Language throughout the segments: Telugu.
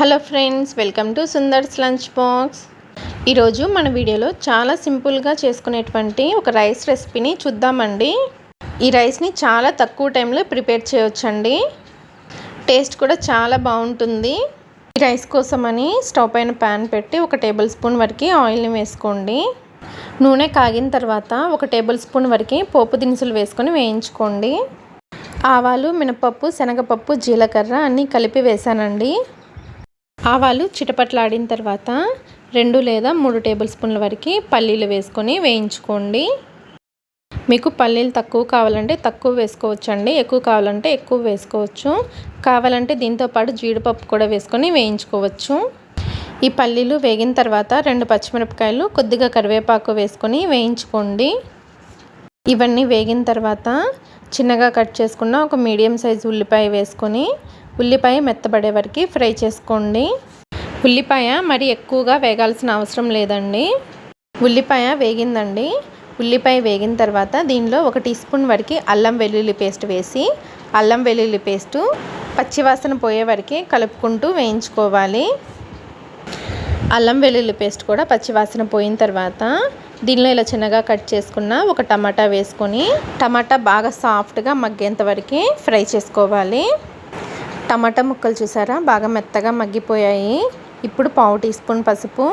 Hello friends welcome to Sundar's lunch box. ఈరోజు మన వీడియోలో చాలా సింపుల్గా చేసుకునేటువంటి ఒక రైస్ రెసిపీని చూద్దామండి. ఈ రైస్ని చాలా తక్కువ టైంలో ప్రిపేర్ చేయవచ్చండి టేస్ట్ కూడా చాలా బాగుంటుంది. ఈ రైస్ కోసమని స్టవ్ పైన ప్యాన్ పెట్టి ఒక టేబుల్ స్పూన్ వరకు ఆయిల్ని వేసుకోండి. నూనె కాగిన తర్వాత ఒక టేబుల్ స్పూన్ వరకు పోపు దినుసులు వేసుకొని వేయించుకోండి. ఆవాలు మినపప్పు శనగపప్పు జీలకర్ర అన్నీ కలిపి వేసానండి. ఆవాలు చిటపట్లాడిన తర్వాత రెండు లేదా మూడు టేబుల్ స్పూన్ల వరకు పల్లీలు వేసుకొని వేయించుకోండి. మీకు పల్లీలు తక్కువ కావాలంటే తక్కువ వేసుకోవచ్చండి. ఎక్కువ కావాలంటే ఎక్కువ వేసుకోవచ్చు. కావాలంటే దీంతోపాటు జీడిపప్పు కూడా వేసుకొని వేయించుకోవచ్చు. ఈ పల్లీలు వేగిన తర్వాత రెండు పచ్చిమిరపకాయలు కొద్దిగా కరివేపాకు వేసుకొని వేయించుకోండి. ఇవన్నీ వేగిన తర్వాత చిన్నగా కట్ చేసుకున్న ఒక మీడియం సైజు ఉల్లిపాయ వేసుకొని ఉల్లిపాయ మెత్తబడే వరకు ఫ్రై చేసుకోండి. ఉల్లిపాయ మరి ఎక్కువగా వేగాల్సిన అవసరం లేదండి. ఉల్లిపాయ వేగిందండి. ఉల్లిపాయ వేగిన తర్వాత దీనిలో ఒక టీ స్పూన్ వరకు అల్లం వెల్లుల్లి పేస్ట్ వేసి అల్లం వెల్లుల్లి పేస్టు పచ్చివాసన పోయే వరకు కలుపుకుంటూ వేయించుకోవాలి. అల్లం వెల్లుల్లి పేస్ట్ కూడా పచ్చివాసన పోయిన తర్వాత దీనిలో ఇలా చిన్నగా కట్ చేసుకున్న ఒక టమాటా వేసుకొని టమాటా బాగా సాఫ్ట్గా మగ్గేంత వరకు ఫ్రై చేసుకోవాలి. టమాటా ముక్కలు చూసారా? బాగా మెత్తగా మగ్గిపోయాయి. ఇప్పుడు పావు టీ స్పూన్ పసుపు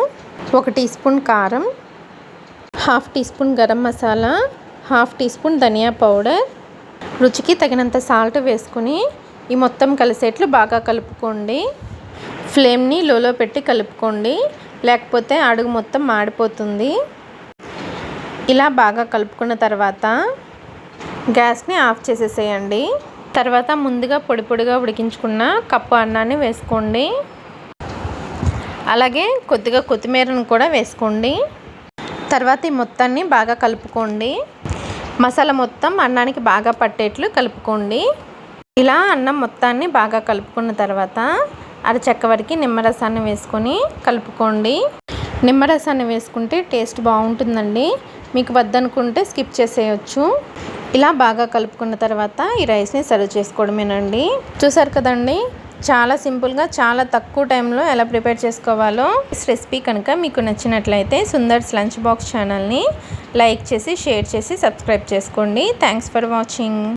ఒక టీ స్పూన్ కారం half teaspoon garam masala half teaspoon dhania powder. రుచికి తగినంత సాల్ట్ వేసుకుని ఈ మొత్తం కలిసేట్లు బాగా కలుపుకోండి. ఫ్లేమ్ని లోలో పెట్టి కలుపుకోండి. లేకపోతే అడుగు మొత్తం మాడిపోతుంది. ఇలా బాగా కలుపుకున్న తర్వాత గ్యాస్ని ఆఫ్ చేసేసేయండి. తర్వాత ముందుగా పొడి పొడిగా ఉడికించుకున్న కప్పు అన్నాన్ని వేసుకోండి. అలాగే కొద్దిగా కొత్తిమీరను కూడా వేసుకోండి. తర్వాత ఈ మొత్తాన్ని బాగా కలుపుకోండి. మసాలా మొత్తం అన్నానికి బాగా పట్టేట్లు కలుపుకోండి. ఇలా అన్నం మొత్తాన్ని బాగా కలుపుకున్న తర్వాత అరచెక్క వరకు నిమ్మరసాన్ని వేసుకొని కలుపుకోండి. నిమ్మరసాన్ని వేసుకుంటే టేస్ట్ బాగుంటుందండి. మీకు వద్దనుకుంటే స్కిప్ చేసేయచ్చు. ఇలా బాగా కలుపుకున్న తర్వాత ఈ రైస్ని సర్వ్ చేసుకోవడమేనండి. చూసారు కదండి? చాలా సింపుల్గా చాలా తక్కువ టైంలో ఎలా ప్రిపేర్ చేసుకోవాలో ఈ రెసిపీ కనుక మీకు నచ్చినట్లయితే సుందర్స్ లంచ్ బాక్స్ ఛానల్ని లైక్ చేసి షేర్ చేసి సబ్స్క్రైబ్ చేసుకోండి. Thanks for watching.